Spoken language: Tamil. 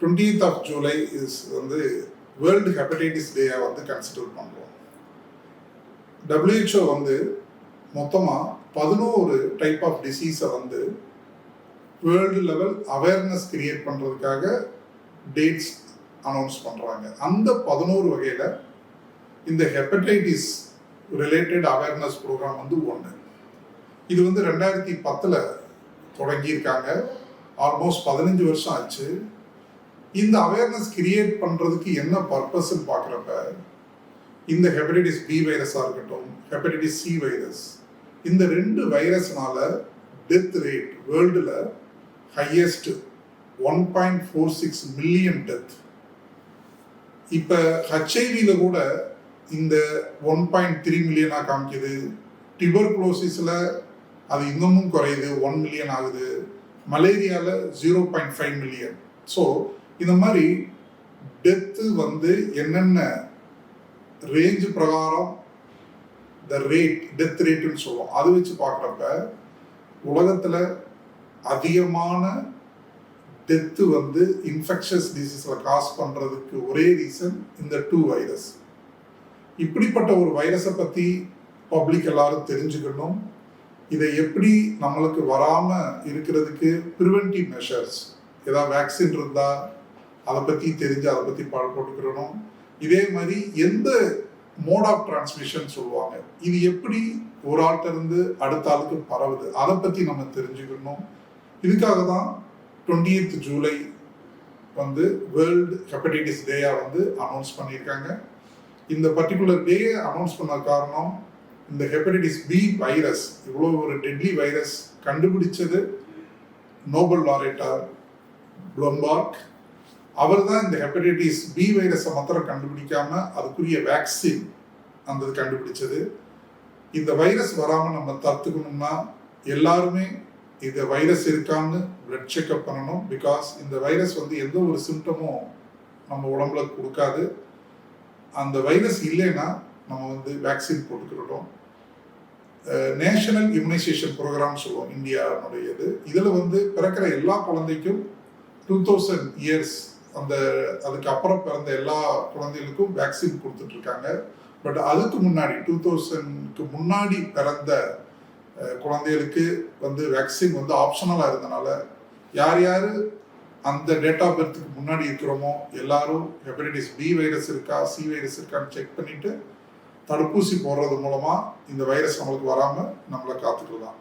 டுவெண்ட்டீத் ஆஃப் ஜூலை இஸ் வந்து வேர்ல்டு ஹெப்படைட்டிஸ் டேயை வந்து கன்சிடர் பண்ணுறோம் டபிள்யூஹெச்ஓ வந்து மொத்தமாக பதினோரு டைப் ஆஃப் டிசீஸை வந்து வேர்ல்டு லெவல் அவேர்னஸ் கிரியேட் பண்ணுறதுக்காக டேட்ஸ் அனௌன்ஸ் பண்ணுறாங்க அந்த பதினோரு வகையில் இந்த ஹெப்படைட்டிஸ் ரிலேட்டட் அவேர்னஸ் ப்ரோக்ராம் வந்து ஒன்று இது வந்து ரெண்டாயிரத்தி பத்தில் தொடங்கியிருக்காங்க. ஆல்மோஸ்ட் பதினஞ்சு வருஷம் ஆச்சு. இந்த அவேர்னஸ் கிரியேட் பண்ணுறதுக்கு என்ன பர்பஸ்ன்னு பார்க்குறப்ப இந்த ஹெப்படைட்டிஸ் பி வைரஸாக இருக்கட்டும் ஹெப்படைட்டிஸ் சி வைரஸ் இந்த ரெண்டு வைரஸ்னால டெத் ரேட் வேர்ல்டில் highest one point four six million death இப்போ ஹெச்ஐவியில் கூட இந்த ஒன் பாயிண்ட் த்ரீ மில்லியனாக காமிக்குது. டியூபர்குலோசிஸில் அது இன்னமும் குறையுது ஒன் மில்லியன் ஆகுது. மலேரியாவில் zero point five million so இந்த மாதிரி டெத்து வந்து என்னென்ன ரேஞ்ச் பிரகாரம்? த ரேட் டெத் ரேட்டுன்னு சொல்லுவோம். அது வச்சு பார்க்குறப்ப உலகத்தில் அதிகமான டெத்து வந்து இன்ஃபெக்ஷஸ் டிசீஸில் காஸ் பண்ணுறதுக்கு ஒரே ரீசன் இந்த டூ வைரஸ் இப்படிப்பட்ட ஒரு வைரஸை பற்றி பப்ளிக் எல்லாரும் தெரிஞ்சுக்கணும். இதை எப்படி நம்மளுக்கு வராமல் இருக்கிறதுக்கு ப்ரிவென்டிவ் மெஷர்ஸ் ஏதாவது வேக்சின் இருந்தால் அதை பற்றி தெரிஞ்சு அதை பற்றி பாட போட்டுக்கிறணும். இதே மாதிரி எந்த மோட் ஆஃப் டிரான்ஸ்மிஷன் சொல்லுவாங்க? இது எப்படி ஒரு ஆள்கிட்ட இருந்து அடுத்த ஆளுக்கு பரவுது? அதை பற்றி நம்ம தெரிஞ்சுக்கணும். இதுக்காக தான் டுவெண்ட்டி எய்த் ஜூலை வந்து வேர்ல்டு ஹெப்படைட்டிஸ் டேயாக வந்து அனௌன்ஸ் பண்ணியிருக்காங்க. இந்த பர்டிகுலர் டே அனௌன்ஸ் பண்ண காரணம் இந்த ஹெப்படைட்டிஸ் பி வைரஸ் இவ்வளோ ஒரு டெட்லி வைரஸ் கண்டுபிடிச்சது நோபல் லாரேட்டார் ப்ளம்பார்க் அவர் தான் இந்த ஹெப்படைட்டிஸ் பி வைரஸை மாத்திரம் கண்டுபிடிக்காம அதுக்குரிய வேக்சின் அந்த கண்டுபிடிச்சது. இந்த வைரஸ் வராமல் நம்ம தடுத்துக்கணும்னா எல்லாருமே இந்த வைரஸ் இருக்கான்னு பிளட் செக்அப் பண்ணணும். பிகாஸ் இந்த வைரஸ் வந்து எந்த ஒரு சிம்டமும் நம்ம உடம்புல கொடுக்காது. அந்த வைரஸ் இல்லைன்னா நம்ம வந்து வேக்சின் போட்டுக்கிறோம். நேஷனல் இம்யூனைசேஷன் ப்ரோக்ராம் சொல்லுவோம். இந்தியாவுடைய இது இதில் வந்து பிறக்கிற எல்லா குழந்தைக்கும் டூ தௌசண்ட் இயர்ஸ் அந்த அதுக்கு அப்புறம் பிறந்த எல்லா குழந்தைகளுக்கும் வேக்சின் கொடுத்துட்டு இருக்காங்க பட் அதுக்கு முன்னாடி டூ தௌசண்ட்க்கு முன்னாடி பிறந்த குழந்தைகளுக்கு வந்து வேக்சின் வந்து ஆப்ஷனலாக இருந்தனால யார் யார் அந்த டேட் ஆஃப் பர்த்துக்கு முன்னாடி இருக்கிறோமோ எல்லாரும் ஹெப்படைட்டிஸ் பி வைரஸ் இருக்கா சி வைரஸ் இருக்கான்னு செக் பண்ணிட்டு தடுப்பூசி போடுறது மூலமாக இந்த வைரஸ் நம்மளுக்கு வராமல் நம்மளை காத்துக்கலாம்.